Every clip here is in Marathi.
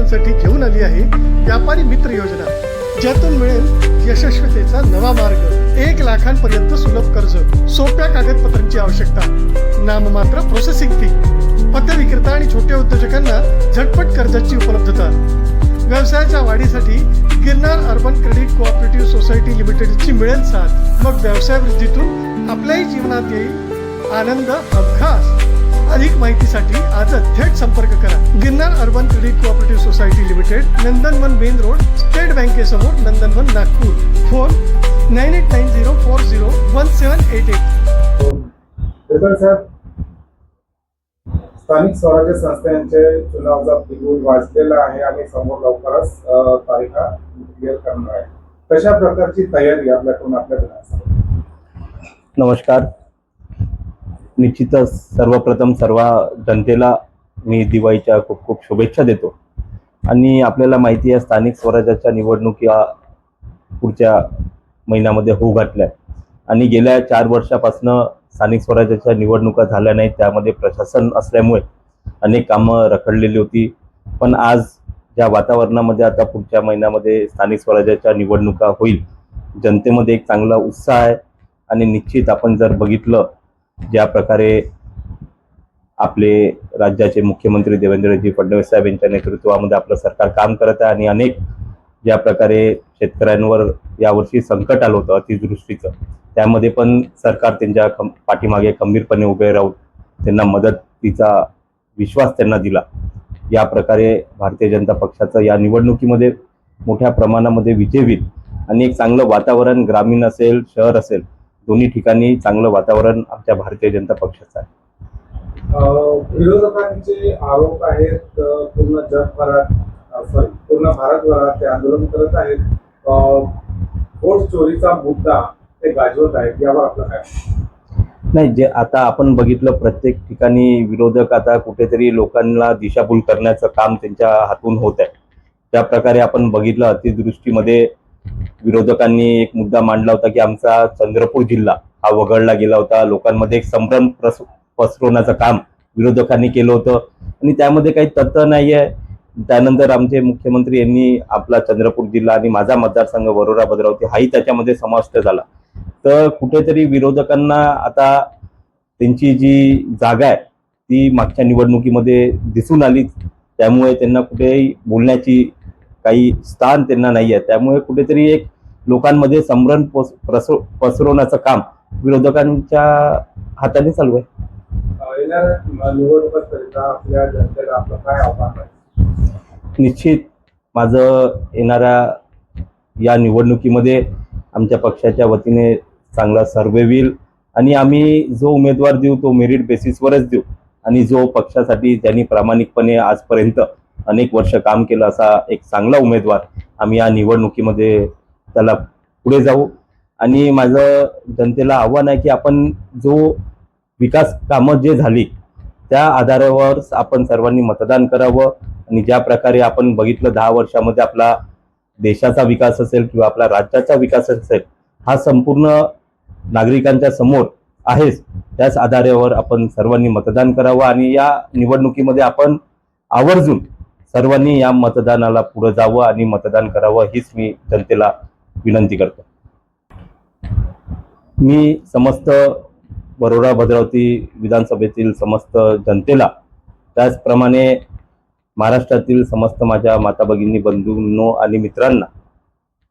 पथविक्रेत्यांसाठी घेऊन आली आहे व्यापारी मित्र योजना. ज्यातून मिळेल यशस्वीतेचा नवा मार्ग. एक लाखांपर्यंत सुलभ कर्ज. सोप्या कागदपत्रांची आवश्यकता. नाममात्र प्रोसेसिंग फी विक्रेता आणि छोट्या उद्योजकांना झटपट कर्जाची उपलब्धता. व्यवसायाच्या वाढीसाठी Girnar urban credit cooperative society लिमिटेडची मिळेल साथ. मग व्यवसाय वृद्धीतून आपल्याही जीवनात येईल आनंद अपघात. अधिक माहितीसाठी आजच थेट संपर्क करा. Girnar urban credit cooperative society limited Nandanvan main road state बँकेसमोर Nandanvan Nagpur. Phone nine eight nine zero four zero one seven eight eight स्थानिक स्वराज्य संस्थांचे चुनावचा बिगुल वाजलेला आहे आणि समोर लवकरच तारीखा क्लिअर करणार आहे. कशा प्रकारची तयारी आपल्याकडून आपल्याकडे नमस्कार. निश्चितच सर्वप्रथम सर्व जनतेला मी दिवाळीच्या खूप खूप शुभेच्छा देतो. आणि आपल्याला माहिती आहे स्थानिक स्वराज्याच्या निवडणुका पुढच्या महिन्यामध्ये होऊ घातल्या आणि गेल्या चार वर्षापासनं स्थानिक स्वराज्याच्या निवडणुका झाल्या नाहीत त्यामध्ये प्रशासन असल्यामुळे अनेक कामं रखडलेली होती. पण आज ज्या वातावरणामध्ये आता पुढच्या महिन्यामध्ये स्थानिक स्वराज्याच्या निवडणुका होईल जनतेमध्ये एक चांगला उत्साह आहे. आणि निश्चित आपण जर बघितलं ज्या प्रकारे आपले राज्याचे मुख्यमंत्री देवेंद्रजी फडणवीस साहेब यांच्या नेतृत्वामध्ये आपलं सरकार काम करत आहे आणि अनेक ज्या प्रकारे शेतकऱ्यांवर यावर्षी संकट आलं होतं अतिदृष्टीचं त्यामध्ये पण सरकार त्यांच्या खं पाठीमागे खंबीरपणे उभे राहून त्यांना मदतीचा विश्वास त्यांना दिला. या प्रकारे भारतीय जनता पक्षाचं या निवडणुकीमध्ये मोठ्या प्रमाणामध्ये विजय होईल आणि एक चांगलं वातावरण ग्रामीण असेल शहर असेल दोन्ही ठिकाणी चांगलं वातावरण आमच्या भारतीय जनता पक्षाचं आहे. विरोधकांचे आरोप आहेत पूर्ण जगभरात सॉरी पूर्ण भारतभरात ते आंदोलन करत आहेत. वोट चोरीचा मुद्दा ते गाजवत आहेत यावर आपलं काय? नाही जे आता आपण बघितलं प्रत्येक ठिकाणी विरोधक आता कुठेतरी लोकांना दिशाभूल करण्याचं काम त्यांच्या हातून होत आहे. त्या प्रकारे आपण बघितलं अतिवृष्टीमध्ये विरोधकांनी एक मुद्दा मांडला होता की आमचा चंद्रपूर जिल्हा हा वगळला गेला होता. लोकांमध्ये एक संभ्रम प्रस पसरवण्याचं काम विरोधकांनी केलं होतं. आणि त्यामध्ये काही तथ्य नाही आहे त्यानंतर आमचे मुख्यमंत्री यांनी आपला चंद्रपूर जिल्हा आणि माझा मतदारसंघ वरोरा भद्रावती हाही त्याच्यामध्ये समाविष्ट झाला. तर कुठेतरी विरोधकांना आता त्यांची जी जागा आहे ती मागच्या निवडणुकीमध्ये दिसून आली. त्यामुळे त्यांना कुठेही बोलण्याची काही स्थान त्यांना नाही आहे त्यामुळे कुठेतरी एक लोकांमध्ये संभ्रम पसरवण्याचं काम विरोधकांच्या हाताने चालू आहे. निश्चित माझं येणाऱ्या या निवडणुकीमध्ये आमच्या पक्षाच्या वतीने चांगला सर्वे होईल आणि आम्ही जो उमेदवार देऊ तो मेरिट बेसिसवरच देऊ. आणि जो पक्षासाठी ज्यांनी प्रामाणिकपणे आजपर्यंत अनेक वर्ष काम केलं असा एक चांगला उमेदवार आम्ही या निवडणुकीमध्ये त्याला पुढे जाऊ. आणि माझं जनतेला आव्हान आहे की आपण जो विकास कामं जे झाली त्या आधारावर आपण सर्वांनी मतदान करावं. आणि ज्या प्रकारे आपण बघितलं दहा वर्षामध्ये आपला देशाचा विकास असेल किंवा आपला राज्याचा विकास असेल हा संपूर्ण नागरिकांच्या समोर आहेच. त्याच आधारावर आपण सर्वांनी मतदान करावं आणि या निवडणुकीमध्ये आपण आवर्जून सर्वांनी या मतदानाला पुढे जावं आणि मतदान करावं हीच मी जनतेला विनंती करतो. मी समस्त बरोडा भद्रावती विधानसभेतील समस्त जनतेला त्याचप्रमाणे महाराष्ट्रातील समस्त माझ्या माता भगिनी बंधूंनो आणि मित्रांना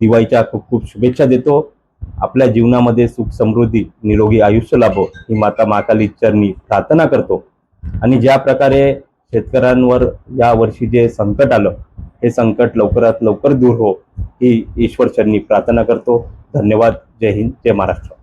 दिवाळीच्या खूप खूप शुभेच्छा देतो. आपल्या जीवनामध्ये सुख समृद्धी निरोगी आयुष्य लाभो ही माता महाकाली चरणी प्रार्थना करतो. आणि ज्या प्रकारे शेतकऱ्यांवर या वर्षी जे संकट आलं हे संकट लवकरात लवकर दूर हो ही ईश्वर चरणी प्रार्थना करतो. धन्यवाद. जय हिंद. जय महाराष्ट्र.